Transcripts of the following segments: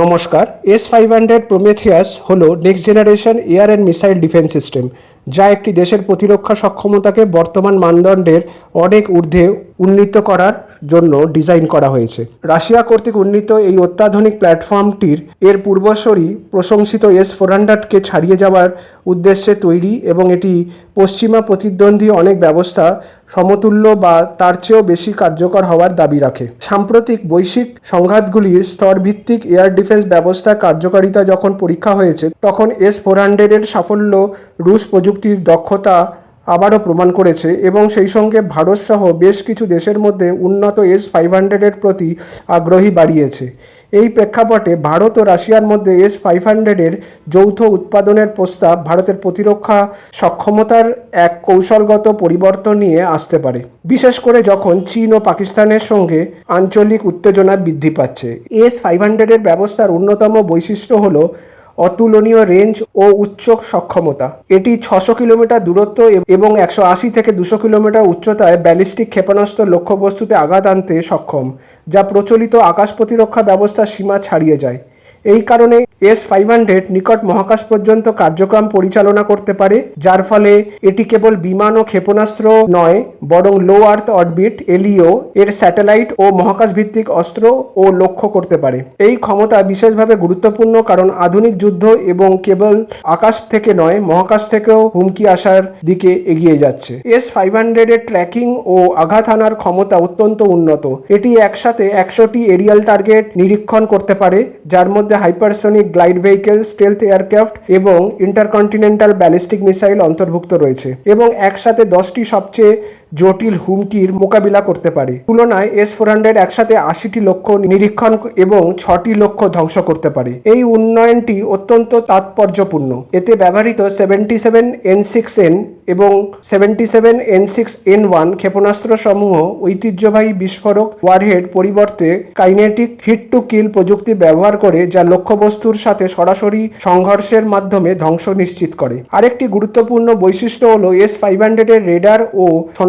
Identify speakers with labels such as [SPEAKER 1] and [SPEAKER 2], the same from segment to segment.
[SPEAKER 1] নমস্কার S five hundred Prometheus হল next generation air and missile defence system যা একটি দেশের প্রতিরক্ষা সক্ষমতাকে বর্তমান মানদণ্ডের অনেক ঊর্ধ্বে উন্নীত করার জন্য ডিজাইন করা হয়েছে। রাশিয়া কর্তৃক উন্নীত এই অত্যাধুনিক প্ল্যাটফর্মটির এর পূর্বসরী প্রশংসিত এস ফোর হান্ড্রেডকে ছাড়িয়ে যাওয়ার উদ্দেশ্যে তৈরি এবং এটি পশ্চিমা প্রতিদ্বন্দ্বী অনেক ব্যবস্থা সমতুল্য বা তার চেয়েও বেশি কার্যকর হওয়ার দাবি রাখে। সাম্প্রতিক বৈশ্বিক সংঘাতগুলির স্তরভিত্তিক এয়ার ডিফেন্স ব্যবস্থার কার্যকারিতা যখন পরীক্ষা হয়েছে, তখন এস ফোর হান্ড্রেডের সাফল্য রুশ প্রযুক্তির দক্ষতা আবারও প্রমাণ করেছে এবং সেই সঙ্গে ভারতসহ বেশ কিছু দেশের মধ্যে উন্নত এস ফাইভ হান্ড্রেডের প্রতি আগ্রহী বাড়িয়েছে। এই প্রেক্ষাপটে ভারত ও রাশিয়ার মধ্যে এস ফাইভ হান্ড্রেডের যৌথ উৎপাদনের প্রস্তাব ভারতের প্রতিরক্ষা সক্ষমতার এক কৌশলগত পরিবর্তন নিয়ে আসতে পারে। বিশেষ করে যখন চীন ও পাকিস্তানের সঙ্গে আঞ্চলিক উত্তেজনা বৃদ্ধি পাচ্ছে। এস ফাইভ হান্ড্রেডের ব্যবস্থার অন্যতম বৈশিষ্ট্য হলো অতুলনীয় রেঞ্জ ও উচ্চ সক্ষমতা। এটি ছশো কিলোমিটার দূরত্ব এবং একশো আশি থেকে দুশো কিলোমিটার উচ্চতায় ব্যালিস্টিক ক্ষেপণাস্ত্র লক্ষ্যবস্তুতে আঘাত আনতে সক্ষম, যা প্রচলিত আকাশ প্রতিরক্ষা ব্যবস্থার সীমা ছাড়িয়ে যায়। এই কারণে এস ফাইভ হান্ড্রেড নিকট মহাকাশ পর্যন্ত কার্যক্রম পরিচালনা করতে পারে, যার ফলে এটি কেবল বিমান ও ক্ষেপণাস্ত্র নয়, বরং লো আর্থ অরবিট এলিও এর স্যাটেলাইট ও মহাকাশ ভিত্তিক অস্ত্র ও লক্ষ্য করতে পারে। এই ক্ষমতা বিশেষভাবে গুরুত্বপূর্ণ কারণ আধুনিক যুদ্ধ এবং কেবল আকাশ থেকে নয়, মহাকাশ থেকেও হুমকি আসার দিকে এগিয়ে যাচ্ছে। এস ফাইভ হান্ড্রেডের ট্র্যাকিং ও আঘাত হানার ক্ষমতা অত্যন্ত উন্নত। এটি একসাথে একশোটি এরিয়াল টার্গেট নিরীক্ষণ করতে পারে, যার মধ্যে hypersonic glide vehicle stealth aircraft এবং ইন্টারকন্টিনেন্টাল ব্যালিস্টিক মিসাইল অন্তর্ভুক্ত রয়েছে এবং একসাথে দশটি সবচেয়ে জটিল হুমকির মোকাবিলা করতে পারে। তুলনায় এস ফোর হান্ড্রেড একসাথে আশিটি লক্ষ্য নিরীক্ষণ এবং ছটি লক্ষ্য ধ্বংস করতে পারে। এই উন্নয়নটি অত্যন্ত তাৎপর্যপূর্ণ। এতে ব্যবহৃত seventy seven N six N এবং seventy seven N six N one ক্ষেপণাস্ত্র সমূহ ঐতিহ্যবাহী বিস্ফোরক ওয়ারহেড পরিবর্তে কাইনেটিক হিট টু কিল প্রযুক্তি ব্যবহার করে যা লক্ষ্যবস্তুর সাথে সরাসরি সংঘর্ষের মাধ্যমে ধ্বংস নিশ্চিত করে। আরেকটি গুরুত্বপূর্ণ বৈশিষ্ট্য হল এস ফাইভ হান্ড্রেডের রেডার ও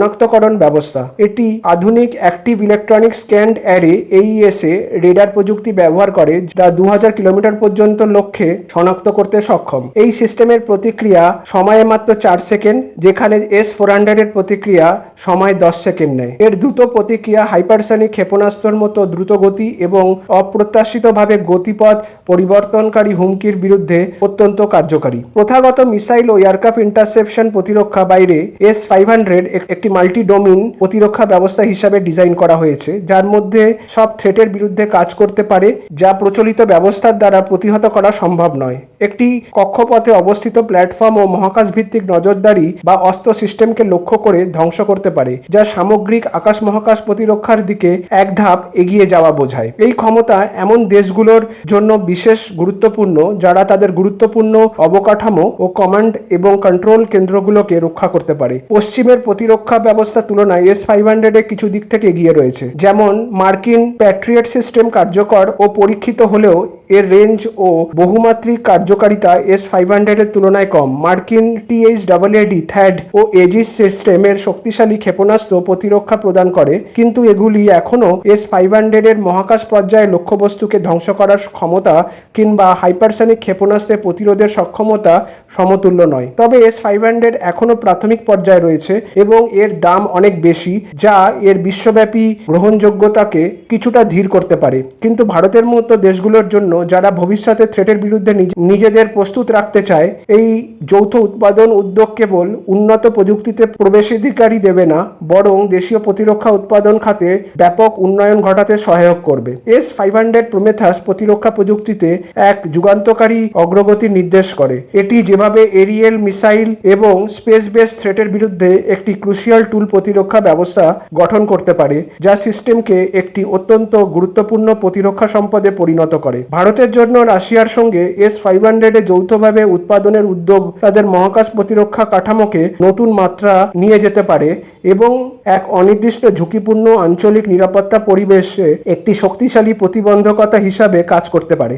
[SPEAKER 1] শনাক্তকরণ ব্যবস্থা। এটি আধুনিক active electronic scanned array AESA radar প্রযুক্তি ব্যবহার করে, যা দু হাজার কিলোমিটার পর্যন্ত লক্ষ্যে শনাক্ত করতে সক্ষম। এই সিস্টেমের প্রতিক্রিয়া সময়ে মাত্র চার সেকেন্ড, যেখানে এস ফোর হান্ড্রেডের প্রতিক্রিয়া সময় দশ সেকেন্ড নেয়। এর দ্রুত প্রতিক্রিয়া হাইপারসনিক ক্ষেপণাস্ত্রের মতো দ্রুত গতি এবং অপ্রত্যাশিতভাবে গতিপথ পরিবর্তনকারী হুমকির বিরুদ্ধে অত্যন্ত কার্যকারী। প্রথাগত মিসাইল ও এয়ারক্রাফট ইন্টারসেপশন প্রতিরক্ষা বাইরে এস ফাইভ হান্ড্রেড একটি মাল্টি ডোমিন প্রতিরক্ষা ব্যবস্থা হিসাবে ডিজাইন করা হয়েছে, যার মধ্যে সব থ্রেটের বিরুদ্ধে কাজ করতে পারে, যা প্রচলিত ব্যবস্থার দ্বারা প্রতিহত করা সম্ভব নয়। একটি কক্ষপথে অবস্থিত প্ল্যাটফর্ম ও মহাকাশ ভিত্তিক নজরদারি বা অস্ত্র সিস্টেমকে লক্ষ্য করে ধ্বংস করতে পারে, যা সামগ্রিক আকাশ মহাকাশ প্রতিরক্ষার দিকে এক ধাপ এগিয়ে যাওয়া বোঝায়। এই ক্ষমতা এমন দেশগুলোর জন্য বিশেষ গুরুত্বপূর্ণ, যারা তাদের গুরুত্বপূর্ণ অবকাঠামো ও কমান্ড এবং কন্ট্রোল কেন্দ্রগুলোকে রক্ষা করতে পারে। পশ্চিমের প্রতিরক্ষা ব্যবস্থা তুলনায় এস ফাইভ হান্ড্রেডের কিছু দিক থেকে এগিয়ে রয়েছে। যেমন, মার্কিন প্যাট্রিয়েট সিস্টেম কার্যকর ও পরীক্ষিত হলেও এর রেঞ্জ ও বহুমাত্রিক কার্যকারিতা এস ফাইভ হান্ড্রেডের তুলনায় কম। মার্কিন টিএইচ ডাবল এডি থ্যাড ও এজিস সিস্টেমের শক্তিশালী ক্ষেপণাস্ত্র প্রতিরক্ষা প্রদান করে, কিন্তু এগুলি এখনও এস ফাইভ হান্ড্রেডের মহাকাশ পর্যায়ে লক্ষ্যবস্তুকে ধ্বংস করার ক্ষমতা কিংবা হাইপারসনিক ক্ষেপণাস্ত্রের প্রতিরোধের সক্ষমতা সমতুল্য নয়। তবে এস ফাইভ হান্ড্রেড এখনও প্রাথমিক পর্যায়ে রয়েছে এবং এর দাম অনেক বেশি, যা এর বিশ্বব্যাপী গ্রহণযোগ্যতাকে কিছুটা ধীর করতে পারে। কিন্তু ভারতের মতো দেশগুলোর জন্য যারা ভবিষ্যতে থ্রেটের বিরুদ্ধে নিজেদের প্রস্তুত রাখতে চায়, এই যৌথ উৎপাদন উদ্যোগ কেবল উন্নত প্রযুক্তিতে প্রবেশাধিকারী দেবে না, বরং দেশীয় প্রতিরক্ষা উৎপাদন খাতে ব্যাপক উন্নয়ন ঘটাতে সহায়ক করবে। এস ফাইভ হান্ড্রেড প্রোমেথাস প্রতিরক্ষা প্রযুক্তিতে এক যুগান্তকারী অগ্রগতি নির্দেশ করে। এটি যেভাবে এরিয়েল মিসাইল এবং স্পেস বেস থ্রেটের বিরুদ্ধে একটি ক্রুশিয়াল টুল প্রতিরক্ষা ব্যবস্থা গঠন করতে পারে, যা সিস্টেমকে একটি অত্যন্ত গুরুত্বপূর্ণ প্রতিরক্ষা সম্পদে পরিণত করে। ভারতের জন্য রাশিয়ার সঙ্গে এস ফাইভ হান্ড্রেডে যৌথভাবে উৎপাদনের উদ্যোগ তাদের মহাকাশ প্রতিরক্ষা কাঠামোকে নতুন মাত্রা নিয়ে যেতে পারে এবং এক অনির্দিষ্ট ঝুঁকিপূর্ণ আঞ্চলিক নিরাপত্তা পরিবেশে একটি শক্তিশালী প্রতিবন্ধকতা হিসাবে কাজ করতে পারে।